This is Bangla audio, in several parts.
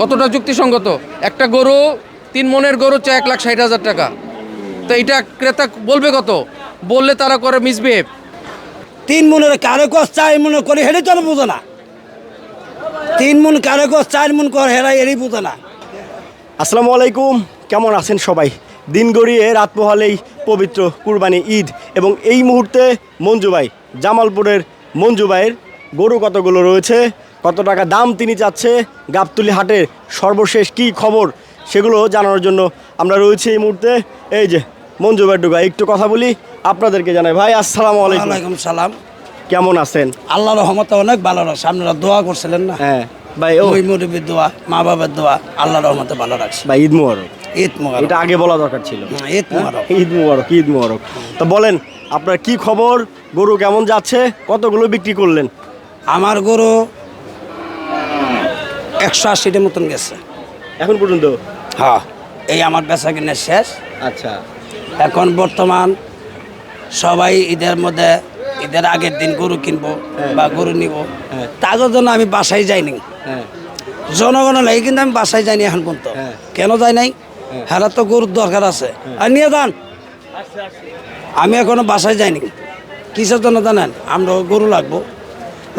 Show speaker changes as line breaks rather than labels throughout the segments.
কতটা যুক্তিসঙ্গত? একটা গরু তিন মনের গরু চায় এক লাখ ষাট হাজার টাকা। তো এটা ক্রেতা বলবে কত? বললে তারা করে মিসবিহেভ
তিন মনের কারও কষ চার মনে করে হেরে তো বুঝো না। তিন মন কারও কষ চার মন করে হেরা এরই বুঝো না।
আসসালামু আলাইকুম কেমন আছেন সবাই? দিন গড়িয়ে রাত পোহালেই পবিত্র কুরবানি ঈদ এবং এই মুহূর্তে মঞ্জুবাই জামালপুরের মঞ্জুবাইয়ের গরু কতগুলো রয়েছে? কত টাকা দাম তিনি চাচ্ছে গাবতুলি হাটের সর্বশেষ কি খবর? সেগুলো জানানোর জন্য আমরা রয়েছি এই মুহূর্তে। এই যে মঞ্জুবাই ডুগা একটু কথা বলি আপনাদেরকে জানাই। ভাই আসসালামু আলাইকুম।
সালাম।
কেমন আছেন?
আল্লাহ রহমতে অনেক ভালো রাখছে। আপনারা দোয়া করছিলেন না?
হ্যাঁ ভাই ও।
ওই মুরব্বীর দোয়া মা বাবার দোয়া আল্লাহ রহমতে ভালো রাখছে।
ভাই ঈদ মুবারক।
ঈদ মোবারক।
এটা আগে বলা দরকার ছিল।
হ্যাঁ, ঈদ মোবারক।
ঈদ মুবারক ঈদ মুবারক। তো বলেন আপনার কি খবর? গরু কেমন যাচ্ছে? কতগুলো বিক্রি করলেন?
আমার গরু একশো আশিটার মতন গেছে।
এখন পর্যন্ত?
হ্যাঁ এই আমার বেচা কিনে শেষ।
আচ্ছা।
এখন বর্তমান সবাই ঈদের মধ্যে ঈদের আগের দিন গরু কিনবো বা গরু নিব।
হ্যাঁ।
তার জন্য আমি বাসায় যাইনি।
হ্যাঁ।
জনগণ লাগে কিন্তু আমি বাসায় যাইনি এখন পর্যন্ত।
হ্যাঁ।
কেন যাই নাই? হেরা তো গরুর দরকার আছে। আর নিয়ে যান। আমি এখনও বাসায় যাইনি। কিসের জন্য জানেন? আমরা গরু লাগবো।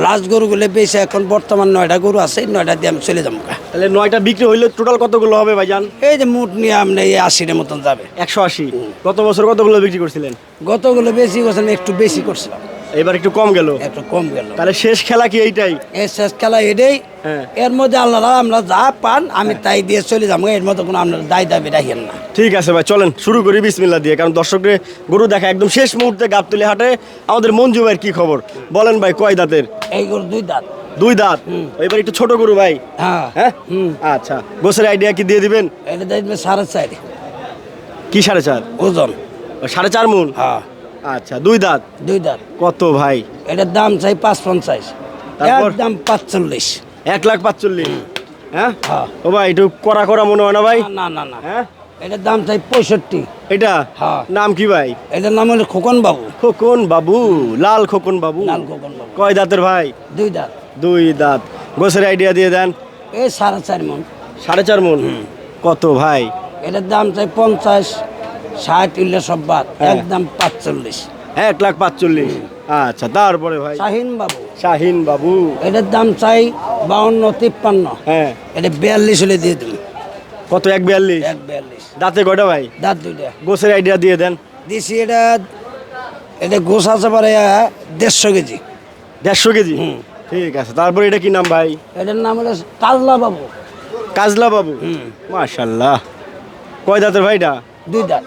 লাস্ট গরুগুলো বেশি এখন বর্তমান নয়টা গরু আছে নয়টা দিয়ে আমি চলে যাব
তাহলে নয়টা বিক্রি হইলে টোটাল কতগুলো হবে ভাইজান?
এই যে মুঠ নিয়ে আপনি এই আশির মতন যাবে।
একশো আশি। গত বছর কতগুলো বিক্রি করছিলেন?
গতগুলো বেশি করছিলাম একটু বেশি করছিলাম।
এবার একটু কম গেল।
একটু কম গেল।
তাহলে শেষ খেলা কি এইটাই?
এই শেষ খেলা এটাই।
হ্যাঁ।
এর মধ্যে আল্লাহ আমরা যা পান আমি তাই দিয়ে চলে যাব। এর মধ্যে কোনো আপনার দায় দাবি রাখেন না।
ঠিক আছে ভাই চলেন শুরু করি বিসমিল্লা দিয়ে কারণ দর্শকদের গরু দেখা একদম শেষ মুহূর্তে গাবতলি হাটে। আমাদের মঞ্জু ভাইয়ের কি খবর? বলেন ভাই কয় দাঁতের?
এই গরু দুই দাঁত।
দুই দাঁত? এবার একটু ছোট গরু ভাই।
হ্যাঁ।
হ্যাঁ? আচ্ছা গোসের আইডিয়া কি দিয়ে দিবেন?
এটা দেখবে সাড়ে চারি।
কি সাড়ে চার?
ওজন।
সাড়ে চার মন
হ্যাঁ।
আচ্ছা দুই দাঁত?
দুই দাঁত।
কত ভাই?
এটার দাম চাই পাঁচ পঞ্চাশ
তারপর?
একদম পাঁচচল্লিশ।
এক লাখ পাঁচচল্লিশ। হ্যাঁ?
হ্যাঁ।
ও ভাই একটু করা করা মনে হয় না ভাই?
না না না
হ্যাঁ?
এটার দাম চাই পঁয়ষট্টি।
এটা?
হ্যাঁ।
নাম কি ভাই?
এটার নাম হলো খোকন বাবু।
খোকন বাবু লাল খোকন বাবু।
লাল খোকন বাবু।
কয় দাঁতের ভাই?
দুই দাঁত।
দুই দাঁত। গোসের আইডিয়া দিয়ে দেন।
এই সাড়ে চার মন।
সাড়ে চার মন? কত ভাই?
এটার দাম চাই পঞ্চাশ। ষাট উল্লে সব
হ্যাঁ।
একদম পাঁচচল্লিশ।
এক লাখ পাঁচচল্লিশ। আচ্ছা তারপরে ভাই?
শাহিন বাবু।
শাহিন বাবু।
এটার দাম চাই বাউন্ন তিপ্পান্ন।
হ্যাঁ।
এটা বিয়াল্লিশ হলে দিয়ে দিন
কত এক বিয়াল্লিশ?
এক বিয়াল্লিশ।
দাঁতে কয়টা ভাই?
দাঁত দুইটা।
গোসের আইডিয়া দিয়ে দেন।
দিছি এটা এটা গোস আছে পারে দেড়শো কেজি।
দেড়শো কেজি? ঠিক আছে তারপরে এটা কি নাম ভাই?
এটার নাম হলো কাজলা বাবু।
কাজলা বাবু?
হুম।
মাশাল্লাহ। কয় দাঁতের ভাইটা
দুই দাঁত।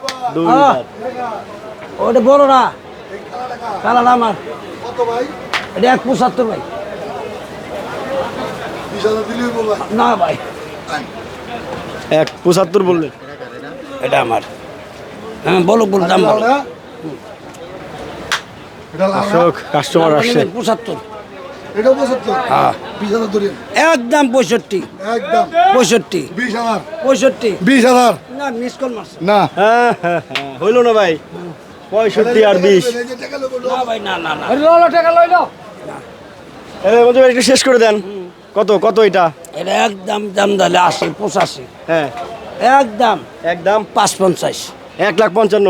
ওটা বড় না। কালার আমার। এটা এক পঁচাত্তর ভাই। না ভাই।
এক পঁচাত্তর বললেন
এটা আমার। হ্যাঁ বলো বলো দাম বলো।
কাস্টমার আসছে।
পঁচাত্তর।
এটাও পঁচাত্তর
হ্যাঁ।
বিশ হাজার ধরে
একদম পঁয়ষট্টি।
একদম।
পঁয়ষট্টি।
বিশ হাজার।
পঁয়ষট্টি।
বিশ হাজার।
না মিস কল মারছে।
না।
হ্যাঁ হ্যাঁ হ্যাঁ। হইল না ভাই। পঁয়ষট্টি আর বিশ।
না ভাই না না না।
এবার মধ্যে একটু শেষ করে দেন। কত কত এটা?
এটা একদম দাম দিলে আশি পঁচাশি।
হ্যাঁ।
একদম।
একদম।
পাঁচ পঞ্চাশ।
এক লাখ পঞ্চান্ন।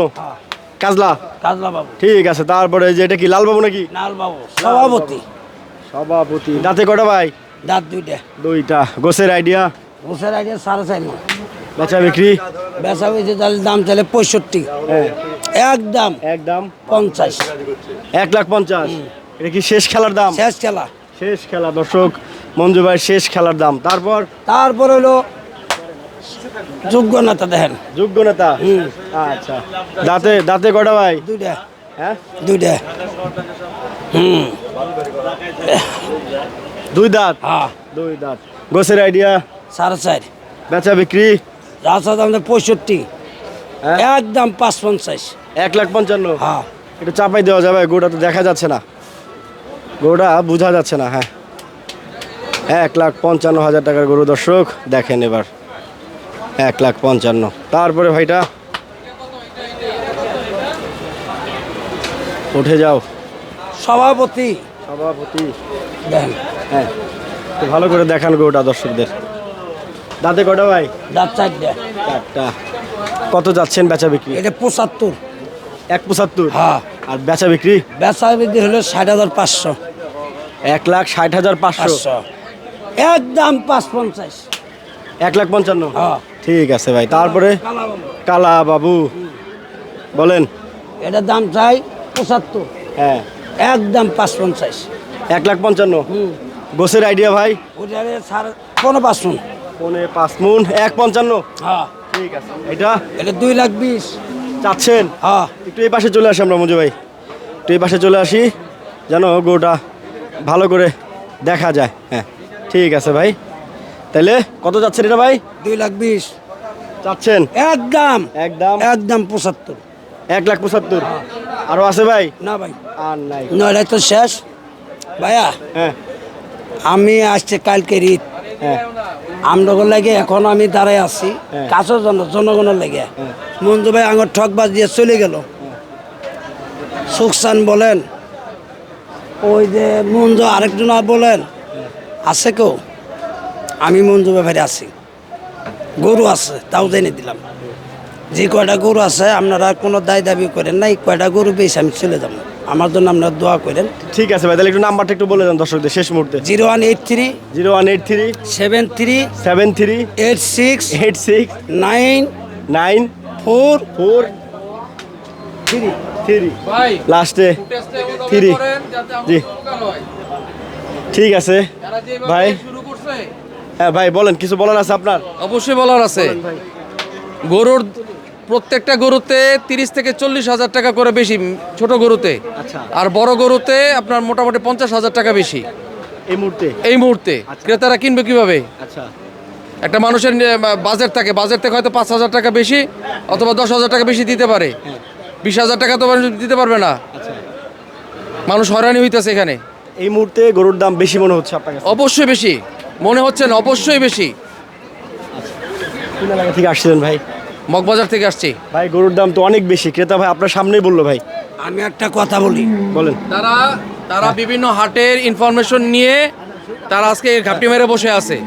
কাজলা?
কাজলা বাবু।
ঠিক আছে তারপরে যে এটা কি লালবাবু নাকি?
নাল বাবু সভাপতি।
সভাপতি। দাঁতে কটা ভাই?
দাঁত দুইটা।
দুইটা। গোসের আইডিয়া
গোসের আগে সাড়ে চার মন।
বেচা বিক্রি?
বেচা বেচে তাহলে দাম চাইলে পঁয়ষট্টি।
হ্যাঁ।
একদম
একদম?
পঞ্চাশ।
এক লাখ পঞ্চাশ? এটা কি শেষ খেলার দাম?
শেষ খেলা।
শেষ খেলা দর্শক। মঞ্জু ভাই শেষ খেলার দাম। তারপর?
তারপর হলো যোগ্য নেতা দেখেন।
যোগ্য নেতা। আচ্ছা। দাঁতে দাঁতে কটা ভাই?
দুইটা।
হ্যাঁ?
দুইটা। হুম।
দুই দাঁত?
হ্যাঁ।
দুই দাঁত। গোসের আইডিয়া
সাড়ে চার।
বেচা বিক্রি?
রাস্তা দাম পঁয়ষট্টি।
হ্যাঁ?
একদম পাঁচ পঞ্চাশ।
এক লাখ পঞ্চান্ন?
হ্যাঁ।
একটু চাপাই দেওয়া যাবে গোটা তো দেখা যাচ্ছে না। গরুটা বোঝা যাচ্ছে না হ্যাঁ। এক লাখ পঞ্চান্ন হাজার টাকার গরু দর্শক দেখেন এবার। এক লাখ পঞ্চান্ন। তারপরে ভাইটা উঠে যাও।
সভাপতি।
সভাপতি।
দেখেন
হ্যাঁ। ভালো করে দেখান গরুটা দর্শকদের। দাঁতে কটা ভাই?
দাঁত চারটে।
চারটা। কত যাচ্ছেন বেচা বিক্রি?
এটা পঁচাত্তর।
এক পঁচাত্তর?
হ্যাঁ।
আর বেচা বিক্রি?
বেচা বিক্রি হলো ষাট হাজার পাঁচশো।
এক লাখ ষাট হাজার পাঁচশো?
একদম পাঁচ পঞ্চাশ।
এক লাখ পঞ্চান্ন?
হ্যাঁ।
ঠিক আছে ভাই। তারপরে? কালা বাবু। বলেন।
এটার দাম চাই পঁচাত্তর।
হ্যাঁ।
একদম পাঁচ পঞ্চাশ
এক লাখ পঞ্চান্ন। গোসের আইডিয়া ভাই?
ওটারে সাড়ে পনেরো পাঁচশো
পনে পাঁচ মুন এক পঞ্চান্ন।
হ্যাঁ।
ঠিক আছে এটা?
এটা দুই লাখ বিশ।
চাচ্ছেন?
হ্যাঁ।
একটু এই পাশে চলে আসি আমরা মঞ্জু ভাই। একটু এই পাশে চলে আসি। যেন গরুটা ভালো করে দেখা যায়। হ্যাঁ ঠিক আছে ভাই। তাহলে কত যাচ্ছেন এটা ভাই?
দুই লাখ বিশ।
চাচ্ছেন?
একদম।
একদম।
একদম পঁচাত্তর।
এক লাখ পঁচাত্তর। আরও আছে ভাই?
না ভাই।
আর নাই।
নয়টা তো শেষ। ভাইয়া
হ্যাঁ।
আমি আসছে কালকে ঈদ
হ্যাঁ।
আমরা লাগে এখন আমি দাঁড়াই আছি।
হ্যাঁ।
কাছের জন্য জনগণের লেগে। মঞ্জু ভাই আঙর ঠকবাজ দিয়ে চলে গেল। সুখসান বলেন ওই যে মঞ্জু আরেকজন আর বলেন আছে কেউ? আমি মঞ্জু ব্যাপারে আছি। গরু আছে তাও জেনে দিলাম। যে কয়টা গরু আছে আপনারা কোনো দায় দাবি করেন নাই কয়টা গরু বেশি আমি চলে যাব। আমার জন্য আপনারা দোয়া করেন।
ঠিক আছে ভাই তাহলে একটু নাম্বারটা একটু বলে দেন দর্শকদের শেষ মুহূর্তে।
Zero one eight three
zero one eight three
seven three
seven three
eight six
eight six
nine
nine
four
four
three
three. লাস্টে থ্রি। জি। ঠিক আছে। ভাই। হ্যাঁ ভাই বলেন কিছু বলার আছে আপনার?
অবশ্যই বলার আছে। গরুর প্রত্যেকটা গরুতে তিরিশ থেকে চল্লিশ হাজার টাকা করে বেশি ছোট গরুতে।
আচ্ছা।
আর বড় গরুতে আপনার মোটামুটি পঞ্চাশ হাজার টাকা বেশি।
এই মুহূর্তে?
এই মুহূর্তে। ক্রেতারা কিনবে কীভাবে?
আচ্ছা।
একটা মানুষের বাজেট থাকে। বাজেট থেকে হয়তো পাঁচ হাজার টাকা বেশি অথবা দশ হাজার টাকা বেশি দিতে পারে। বিশ হাজার টাকা তো মানুষ দিতে পারবে না।
আচ্ছা।
মানুষ হয়রানি হইতেছে এখানে।
এই মুহূর্তে গরুর দাম বেশি মনে হচ্ছে আপনার
অবশ্যই বেশি। মনে হচ্ছে না অবশ্যই বেশি।
কোন এলাকা থেকে আসছিলেন ভাই?
মগবাজার থেকে আসছি।
ভাই গরুর দাম তো অনেক বেশি। ক্রেতা ভাই আপনার সামনেই বলল ভাই।
আমি একটা কথা বলি।
বলেন।
তারা তারা বিভিন্ন হাটের ইনফরমেশন নিয়ে তারা আজকে ঘাপটি মেরে বসে আছে।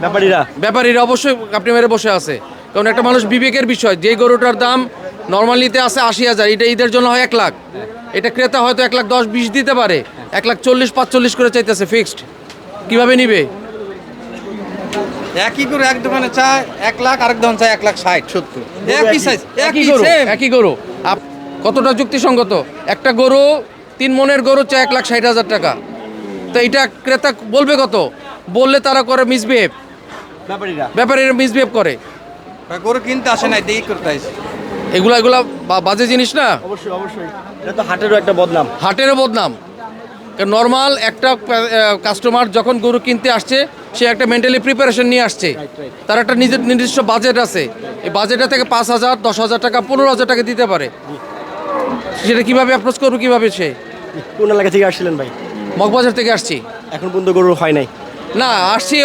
ব্যাপারীরা?
ব্যাপারীরা অবশ্যই ঘাপটি মেরে বসে আছে। কারণ একটা মানুষ বিবেকের বিষয় যে গরুটার দাম নর্মালিতে আছে আশি হাজার এটা ঈদের জন্য হয় এক লাখ। এটা ক্রেতা হয়তো এক লাখ দশ বিশ দিতে পারে। এক লাখ চল্লিশ পাঁচচল্লিশ করে চাইতেছে ফিক্সড কীভাবে নিবে?
একই করে এক দোকানে চায় এক লাখ আরেক দোকান চায় এক লাখ ষাট সত্তর। একই সাইজ
একই গরু একই গরু। আপ- কতটা যুক্তিসঙ্গত? একটা গরু তিন মনের গরু চায় এক লাখ ষাট হাজার টাকা। তো এটা ক্রেতা বলবে কত? বললে তারা করে মিসবিহেভ
ব্যাপারীরা।
ব্যাপারীরা মিসবিহেভ করে।
গরু কিনতে আসে নাই দেখি করতে আসে
এগুলা এগুলা বাজে জিনিস না?
অবশ্যই অবশ্যই। এটা তো হাটেরও একটা বদনাম।
হাটেরও বদনাম। নর্মাল একটা কাস্টমার যখন গরু কিনতে আসছে সে একটা মেন্টালি প্রিপারেশন নিয়ে আসছে। তার একটা নিজের নির্দিষ্ট বাজেট আছে। এই বাজেটটা থেকে পাঁচ হাজার দশ হাজার টাকা পনেরো হাজার টাকা দিতে পারে। সেটা কীভাবে অ্যাপ্রোচ করব কীভাবে সে?
কোন এলাকা থেকে আসছিলেন ভাই?
মগবাজার থেকে আসছি।
এখন পর্যন্ত গরু হয় নাই।
না আসছি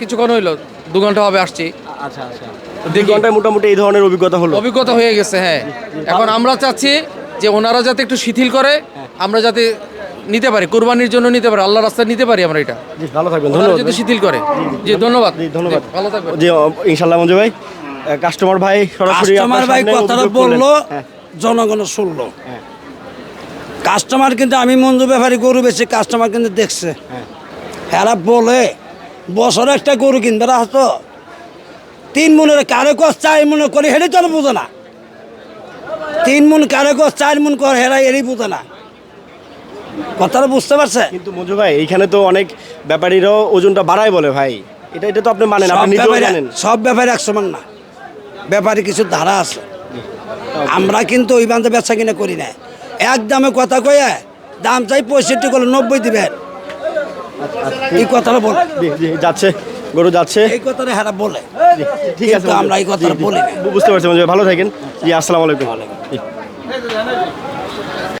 কিছুক্ষণ হইল। দু ঘণ্টা হবে আসছি।
আচ্ছা আচ্ছা। দুই ঘন্টায় মোটামুটি এই ধরনের অভিজ্ঞতা হলো।
অভিজ্ঞতা হয়ে গেছে হ্যাঁ। এখন আমরা চাচ্ছি যে ওনারা যাতে একটু শিথিল করে আমরা যাতে নিতে পারি কোরবানির জন্য নিতে পারি আল্লাহ রাস্তায় নিতে পারি আমরা এটা।
জি ভালো থাকবেন ধন্যবাদ।
যদি শিথিল করে জি ধন্যবাদ।
ধন্যবাদ।
ভালো থাকবেন।
জি ইনশাল্লাহ মঞ্জু ভাই কাস্টমার ভাই সরাসরি
কাস্টমার ভাই কথাটা বলল
হ্যাঁ,
জনগণ শুনলো।
হ্যাঁ।
কাস্টমার কিন্তু আমি মঞ্জু ব্যাপারী গরু বেশি কাস্টমার কিন্তু দেখছে।
হ্যাঁ।
এরা বলে বছরে একটা গরু কিনবে তো। তিন মনের কারে কস চার মনে করে হেরে তো বুঝে না। তিন মন কারে কস চার মন কর হেরা এরই বুঝে না। কথাটা বুঝতে পারছে?
কিন্তু মঞ্জু ভাই এইখানে তো অনেক ব্যাপারীরাও ওজনটা বাড়ায় বলে ভাই। এটা এটা তো আপনি মানেন আপনি নিজেও জানেন।
সব ব্যাপারে এক সমান না। ব্যাপারে কিছু ধারা আছে। আমরা কিন্তু ওই বান্ধব বেচা কিনা করি না। এক দামে কথা কয়ে দাম চাই পঁয়ষট্টি করলে নব্বই দিবেন। এই কথাটা বলে।
যাচ্ছে গরু যাচ্ছে।
এই কথাটা হ্যাঁ বলে।
ঠিক আছে
আমরা এই কথাটা বলি
বুঝতে পারছি ভালো থাকেন। জি আসসালামু আলাইকুম। জি।